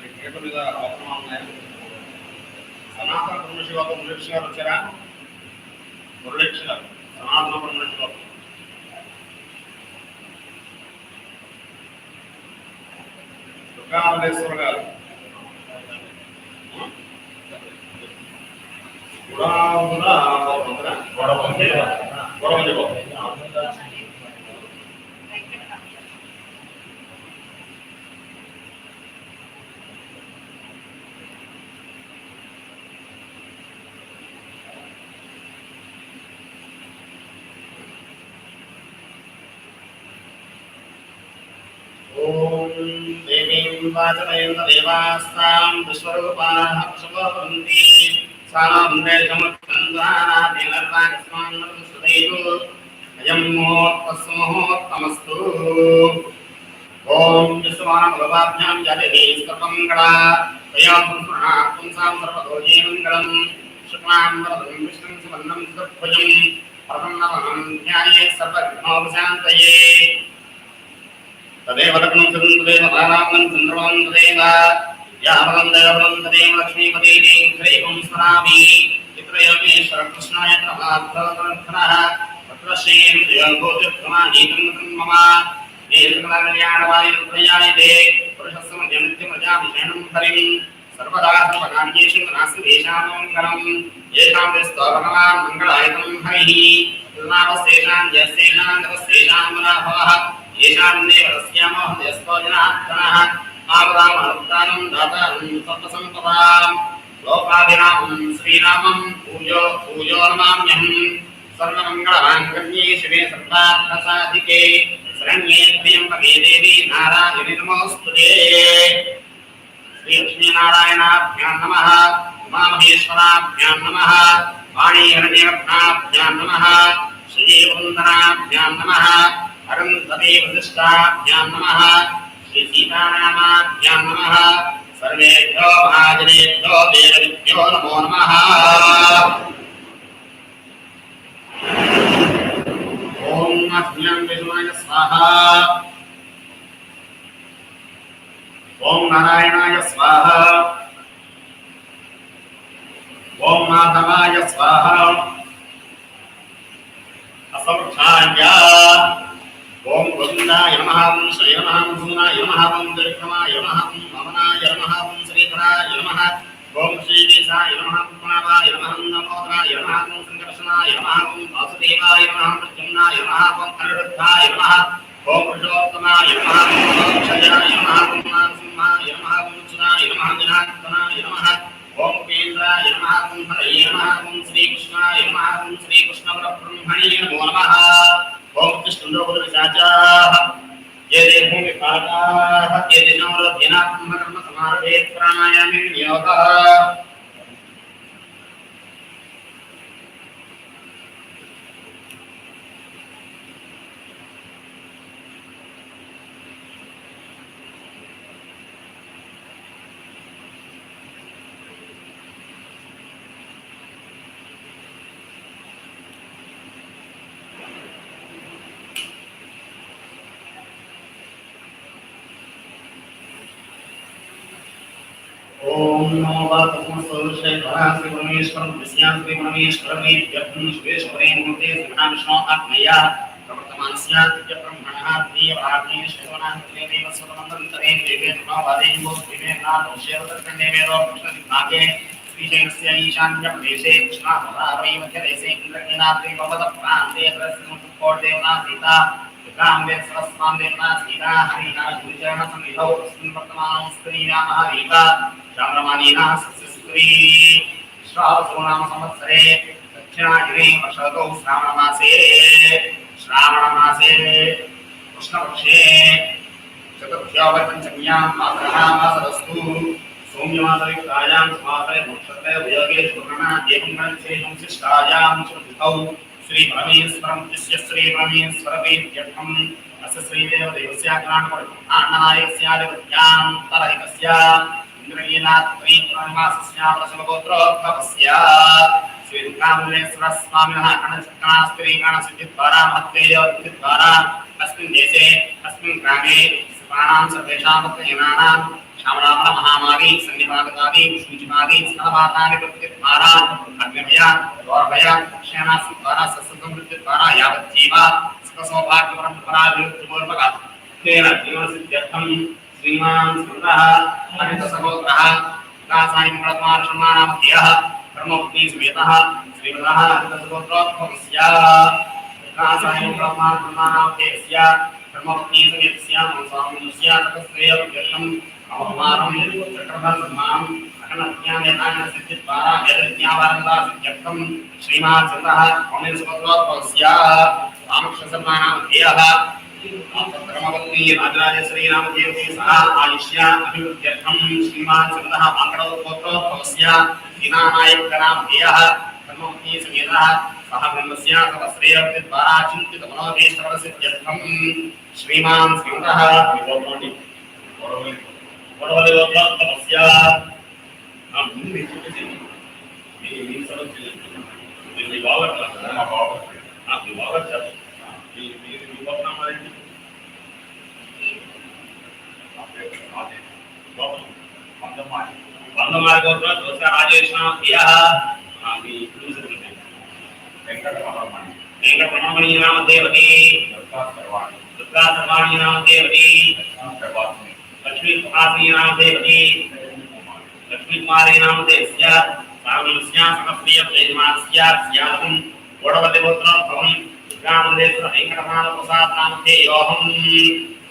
ఉన్నాయండి మీద అవసరమాలు ఉన్నాయి. సనాతన బ్రహ్మశివాకు మురళీకృష్ణ గారు వచ్చారా? మురళీకృష్ణ గారు సనాతన బ్రహ్మశివాకు దుర్గామలేశ్వర గారు. గొడవ గొడవ ॐ देवीं वाचनयन्त देवास्तां विश्वरूपाः पशुभवन्ति सानां देशमत्कन्द्वानादिनर्वाकस्मान्नर्वसुदैव अयं मोत्तस्मोत्तमस्तु ॐ विश्वमानभगवाभ्यां जलति सर्वमङ्गला तया संस्मरणा पुंसां सर्वदोषे मङ्गलम् शुक्लां वरदं विष्णुं सुवर्णं सुभुजं प्रसन्नवनं ध्याये सर्वघ्नोपशान्तये तदेव लग्नं तदेव तारामं चन्द्रमं तदेव यावलं देवलं तदेव लक्ष्मीपतिः ह्रीं स्मरामि चित्रयोगेश्वर कृष्णाय नमः तत्र श्रीं देवभूतिर्प्रमाणीतं मम नीलकलकल्याणवायुर्प्रयाणिते पुरुषस्य मध्यनित्यमजाभिषेणं हरिं सर्वदा सर्वकार्येषु नास्ति तेषां मङ्गलं येषां विस्तो भगवान् मङ्गलायतं हरिः नामस्तेषां यस्तेषां तपस्तेषां मुनाभवः येषां देवस्यामो यस्तो जनार्दनः आवरामहत्तानं दातारं सर्वसम्पदां लोकाभिरामं श्रीरामं पूजो पूजो नमाम्यहम् सर्वमङ्गलमाङ्गल्ये शिवे सर्वार्थसाधिके। शरण्ये त्र्यम्बके देवी नारायणि नमोऽस्तुते श्रीलक्ष्मीनारायणाभ्यां नमः। उमामहेश्वराभ्यां नमः। वाणीहरणीरत्नाभ्यां नमः। श्रीवन्दनाभ्यां नमः। अरुन्धते वसिष्ठाभ्यां नमः। श्रीसीतारामाभ्यां नमः। सर्वेभ्यो महाजनेभ्यो वेदविभ्यो नमो नमः। ॐ अज्ञान विष्णुय स्वाहा। ॐ नारायणाय स्वाहा। ॐ माधवाय स्वाहा। असंख्याय ఓం గోవిందాయ నమ ఓం శ్రయణ ఓం భూనాయ నమ ఓం దరిద్రమాయ నమ ఓం మమనాయ నమ ఓం శ్రీధరాయ నమ ఓం శ్రీదేశాయ నమ పుణవాయ నమ ఓం నమోదరాయ నమ ఓం సంకర్షణాయ నమ ఓం వాసుదేవాయ నమ ఓం ప్రద్యుమ్నాయ నమ ఓం అనిరుద్ధాయ నమ ఓం పురుషోత్తమాయ నమ ఓం క్షయాయ నమో నమ ఓం కృష్ణలోకులవిశాచాః ఏదే భూమి పాకాః ఏదినారో ధ్యానాత్మకర్మ సమారభే ప్రాణాయామే యోగః ఓం నమో వాతమోశ్వరాశ్రీమణేశ్వరం విశ్యాశ్రీమణేశ్వరమేత్యర్థం శివేశ్వరే మూర్తే శ్రీమహావిష్ణో ఆత్మయా శ్రీశైలస్య ఈశాన్యప్రదేశే కృష్ణాపదావై మధ్యదేశే ఇంద్రకీనాద్రి మమత ప్రాంతే ప్రశ్నకోటేవనా సీత సంవత్సరే దక్షిణాగిరి వర్షతో శ్రావణమాసే శ్రావణమాసే కృష్ణపక్షే చతుర్భ్యోపంచమ్యాం మాసరస్తు సౌమ్యమాసయుక్తాయాం సమాసయ మోక్షతే ఉయోగే శుభ్రణ ఏకం శేషం శిష్టాయాం శుభౌ इन्द्रकीनाद्रि भवतः प्रान्ते प्रस्मुत्कोटदेवना सीता रामवे सरस्वामेवना सीता हरिणा गुरुचरण सन्निधौ तस्मिन् वर्तमानं स्त्रीनामः रीता रामरमाणीना सस्यस्त्री श्रावसो नाम संवत्सरे दक्षिणागिरे वर्षतो श्रावणमासे श्रावणमासे कृष्णपक्षे चतुर्थ्यावपञ्चम्यां मातरः मासरस्तु सौम्यमासयुक्तायां समासरे मोक्षते वियोगे पूर्णः एवं गणविशेषं शिष्टायां श्रुतितौ श्री परमेश्वरं यस्य श्री परमेश्वरवेद्यर्थम् अस्य श्रीदेवदेवस्याग्नाणपरिणानायस्यादिवत्यान्तरहितस्य इन्द्रयीनात्मैत्रमासस्याप्रसवगोत्रोद्भवस्य श्रीदुर्गामुलेश्वरस्वामिनः गणचक्रास्त्रीगणसिद्धिद्वारा महत्वेयोद्धिद्वारा अस्मिन् देशे अस्मिन् ग्रामे शिवानां सर्वेषां वर्तयनानां श्यामलामल महामावी सन्निभागतावी सूचिमावी स्थलवातानि प्रत्युद्वारा अग्निमय, गौरवय क्षेणास्द्वारा सत्सङ्गं प्रत्युद्वारा यावज्जीवा सुखसौभाग्यपरम्पराविरुद्धपूर्वक तेन जीवनसिद्ध्यर्थं श्रीमान् स्मृतः अनन्तसहोदरः विकासायमङ्गलमार्षमाणाभ्यः ब्रह्मभक्तिसुमेतः श्रीमतः अनन्तसहोदरोत्मकस्य विकासायमङ्गलमार्षमाणाभ्यस्य ब्रह्मभक्तिसुमेतस्य मनसामुस्य तपस्त्रयं व्यर्थं अवकुमारं चक्रधर्मां सकलज्ञानयथासिद्धिद्वारा वेदज्ञावारन्दासिद्ध्यर्थं श्रीमान् चन्द्रः ममेन सुभद्रोत्पस्याः रामकृष्णसम्मानां ध्येयः तत्रमवन्ति राजराजेश्वरीनामधेयते सः आयुष्या अभिवृद्ध्यर्थं श्रीमान् चन्द्रः माकडोत्पोत्रोत्पवस्य दीनानायकनां ध्येयः ब्रह्मवती समेतः सः ब्रह्मस्य तपश्रेयवृद्धिद्वारा चिन्तितमनोदेश्वरसिद्ध्यर्थं श्रीमान् स्मृतः శ్రీమాన్ సమతః మాంగళోత్పోత్రోద్భవస్య దీనానాయకనామధేయः బ్రహ్మవల్లి సమేతः సహ బ్రహ్మస్య సహస్రేయవతి ద్వారా చింతిత మనోభీష్టవరసిద్ధ్యర్థం శ్రీమాన్ సమతః వివోపండి గొడవలిలోత్భవస్య ఆ ముందు మీరు చెప్పేసి మీ మీ సమస్య మీ బాగా మా బాగా మీ బాగా చెప్పండి మీ మీరు మీ గొప్ప ఏంటి వందమారి గౌరవ దోస రాజేష్ యః ఆది వెంకట రమణమణి వెంకట రమణమణి నామ దేవతి దుర్గా సర్వాణి నామ దేవతి लक्ष्मी कुमारी नाम देवी लक्ष्मी कुमारी नाम देव्या सामनस्या समस्या प्रेमास्या स्यादम वडवति पुत्र भवम ग्रामदेश्वर ऐंगडमान प्रसाद नाम के योहम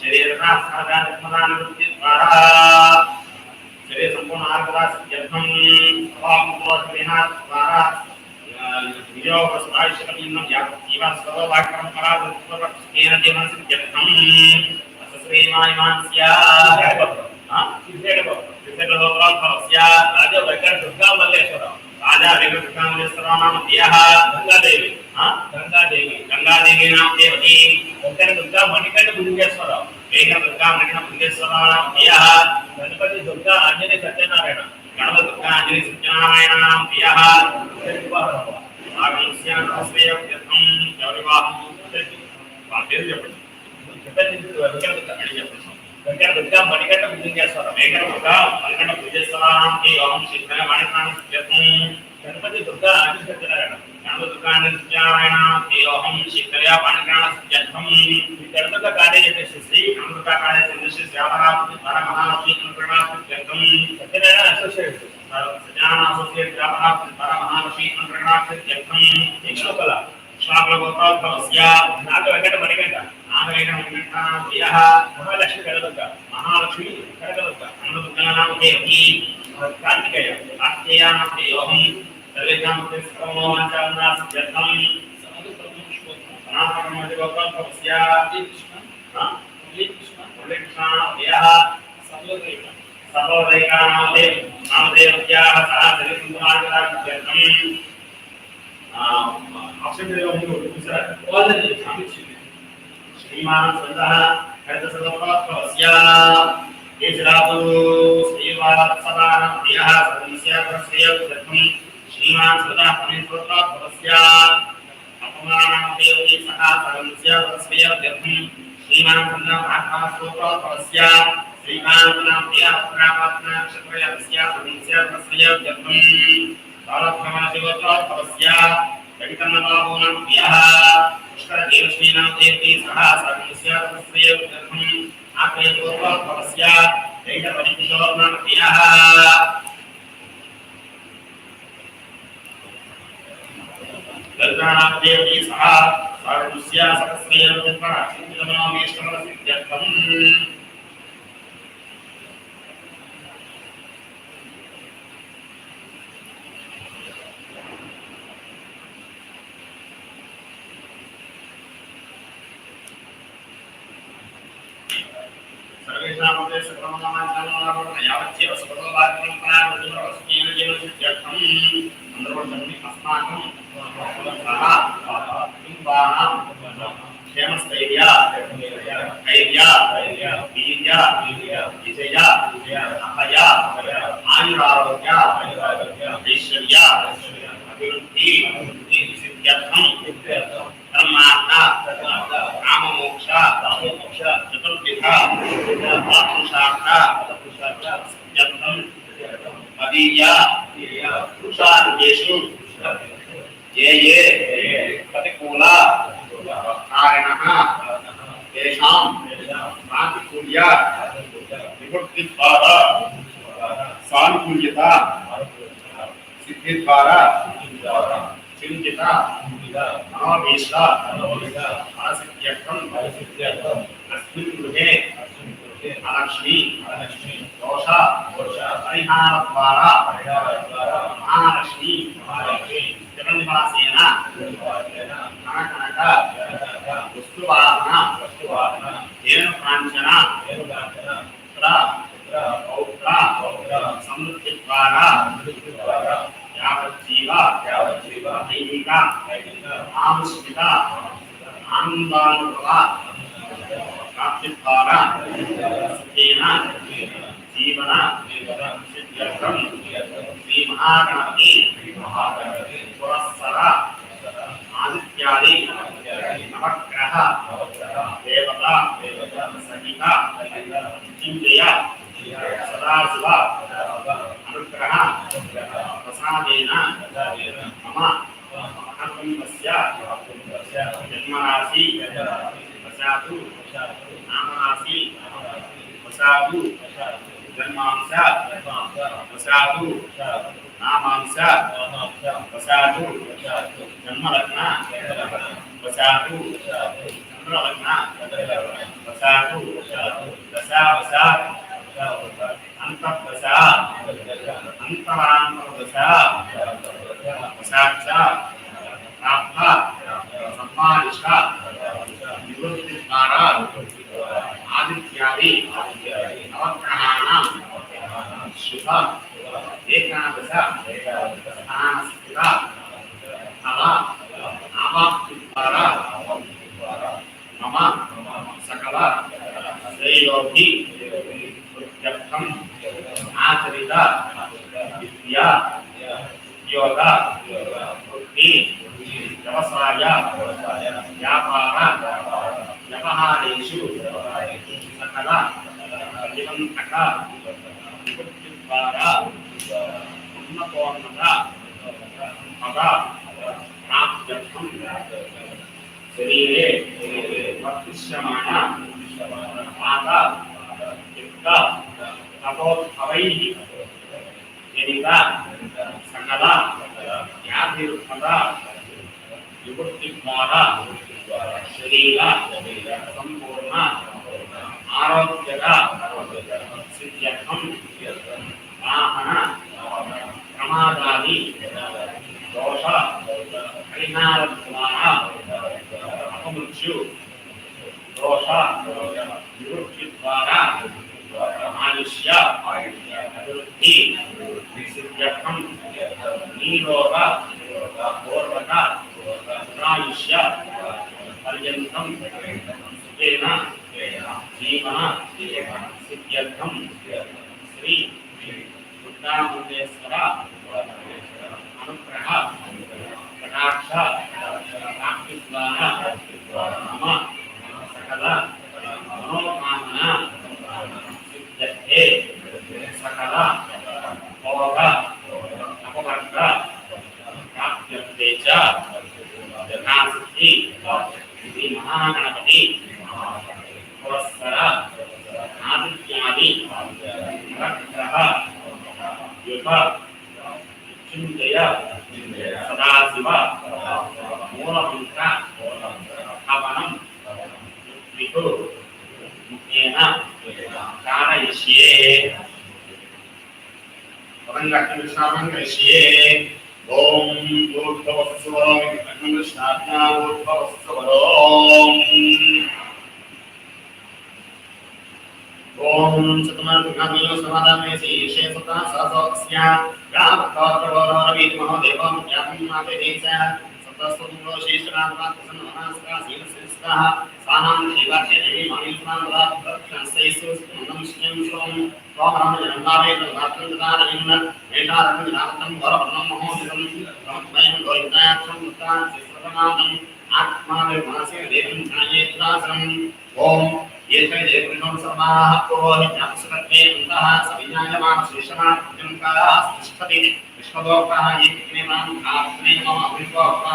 शरीर का साधारण प्रदान कृत्य द्वारा शरीर संपूर्ण आर्गवास यज्ञम स्वाम पुरोहित विनाश द्वारा योग स्वास्थ्य कलिंगम यात्रा सर्वभाग परंपरा उत्तर पक्षेन जीवन से यज्ञम మల్లేశ్వరరావు నామ గంగాదేవి గంగాదేవి గంగాదేవి నామ దేవతి వెంకట దుర్గా మణికంఠ భుజంగేశ్వరరావు వెంకట దుర్గా మణికంఠ భుజంగేశ్వరరావు నామ గణపతి దుర్గా ఆంజనేయ సత్యనారాయణ గణపతి దుర్గా సత్యనారాయణ నామ చెప్పండి వెంకట దుర్గా మణికంఠ భుజంగేశ్వరరావు వెంకట దుర్గా మణికంఠ. గణపతి దుర్గా మణికాణ గణపత కార్య అమృత కార్య శ్యామరాజు సత్యనారాయణ నాగ వెంకట మణికంట నారాయణ కడదుర్గ మహాలక్ష్మి కడదుర్గ అన్నదుర్గానాం దేవీ కార్తికేయ కార్తికేయానాం దేవం సర్వేషాం సర్వోమాచారణార్థం సనాతనమధివకల్పస్య మురళీకృష్ణవ్యయः సర్వదైకానాం దేవ నామదేవ్యాः సహా సరిసంభాషార్థం ఆప్షన్ సర్ శ్రీమాన్ స్వందః హరితసర్వప్రవస్య ఏజరాపు శ్రీవాత్సదాన ప్రియః సంస్యాపశ్రయ కృతం శ్రీమాన్ స్వందః పరిసర్వప్రవస్య అపమానామదేవి సహా సంస్యాపశ్రయ కృతం శ్రీమాన్ స్వందః ఆత్మస్వప్రవస్య శ్రీమాన్ స్వందః प्रियः पुष्करदेवश्रीनां देवती सह सर्वस्य तस्य दत्तं आत्मयत्वभवस्य वेङ्कटपतिकिशोरनां प्रियः ललितानां देवती सह सर्वस्य सकस्य चिन्तनमामेश्वरसिद्ध्यर्थम् ya, ya, ya, ya, ya, Yeah. is not. I don't know Yeah. ராப்தா சம்மாதிஷா நிவர்த்திக்காரா ஆதித்யாதி நவக்கிரகாணாம் Subha ஏகாதச ஸ்தானஸ்திரா அவா ஆவாப்திக்காரா மம சகல ஸ்ரேயோகி பிரத்யர்த்தம் ஆச்சரிதா வித்யா யோகா புத்தி వ్యవసాయ వ్యాపార వ్యవహారేషు సకల నిబంధక నివృత్తి ద్వారా ఉన్నతోన్నత పద ప్రాప్త్యర్థం శరీరే వర్తిష్యమాణ పాత యుక్త తపోద్భవై ఎనిత సకల వ్యాధిరుపద निवृत्ति द्वारा शरीर संपूर्ण आरोग्य वाहन प्रमादादि दोष परिणामद्वारा अपमृत्यु दोष निवृत्ति द्वारा आयुष्य अभिवृद्धि सिद्ध्यर्थम नीरोग पूर्वता ఆయుష్య పర్యంతం సుఖేన జీవన సిద్ధ్యర్థం. శ్రీ దుర్గాముఖేశ్వర అనుగ్రహ కటాక్ష ప్రాప్తి ద్వారా మమ సకల మనోకామన సిద్ధ్యే సకల భోగ అపవర్గ ప్రాప్త్యర్థే చ. గణపతి శ్రీ మహాగణపతి పురస్సర ఆదిత్యాది యుగ చింతయ సదాశివ మూలమంత్ర హవనం విదు ముఖ్యేన కారయిష్యే రంగ కృష్ణ రంగ ఓం ఊర్ధ్వవత్సవామి స్నానాూర్ధ్వవత్సవరో ఓం శతమాభిఘ్నమయ సమాధానయసి ఈశే సదా సహసోక్స్య యావత్కౌరవరవీర్మహో దేవం యాతం సహ సానాం దేవాక్షేణి మహిళాం సంస్థయసు సంశయం శోం వామరం జన్మావే తదాత్రం తదారయన్న ఏకారకం నామతం వరపణం మహోదయం బ్రహ్మయం గోవిందాక్షం ముక్తాం శిశ్వమానం ఆత్మావే మనసే దేవం జ్ఞాయేత్రాసం ఓం ఏకై దేవృణం సమాః కోహి జ్ఞాపసకత్వే అంతః సవిజ్ఞాయమాన శేషమాత్యం కాలః సృష్పతి విశ్వలోకాః ఏకమే ఆత్మే మమ అభివోక్తా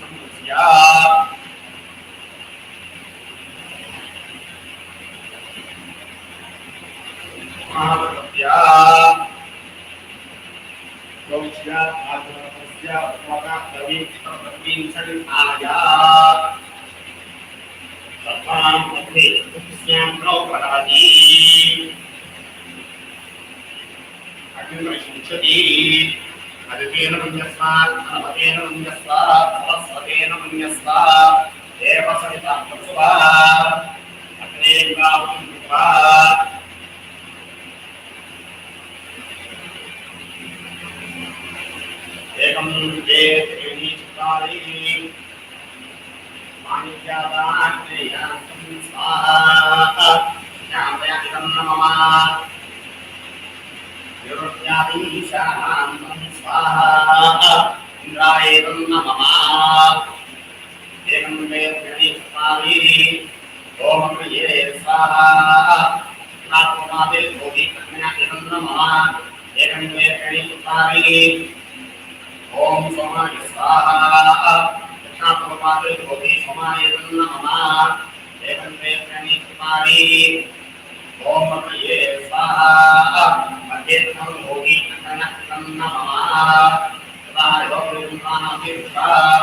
तत्त्वां मध्ये तस्यां प्रौपदादि अग्निमशिंचति अदितेन मन्यस्मात् अनवतेन मन्यस्मात् सरस्वतेन मन्यस्मात् देवसविता प्रसुवा अग्ने गावं कृत्वा एकं चेत् त्रीणि चत्वारि मानित्यादाग्नेयान्तं स्वाहा ज्ञापयामिदं न मम विरुद्ध्यादीशानान्तं स्वाहा इन्द्रायेदं न मम एकं चेत् त्रीणि चत्वारि ॐ प्रिये स्वाहा नात्ममादे भोगी कन्याकिदं न இந்திராயிரம் நமமா ஏகம் வேர் கணேசாமி ஓமம் ஏ சாஹா நாகுமாதே கோபி கன்யாயிரம் நமமா ஏகம் வேர் கணேசாமி ஓம் சமாதி சாஹா पादे भोगे समाये नमः एवं मे प्रणि कुमारी ओम प्रिये स्वाहा अध्येतम भोगी कनकम नमः ओम स्वाहा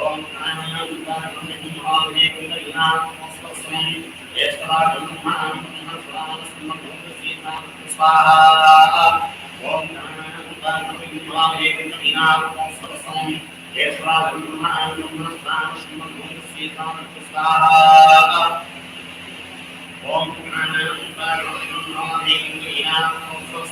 ओम प्राणायाम प्राणायाम एकदायनाम स्वस्मै येष्टवादं महां महास्वामस्मभूतसीतां स्वाहा ओम प्राणायाम प्राणायाम एकदायनाम स्वस्मै येष्टवादं महां महास्वामस्मभूतसीतां स्वाहा ओम प्राणायाम प्राणायाम एकदायनाम स्वस्मै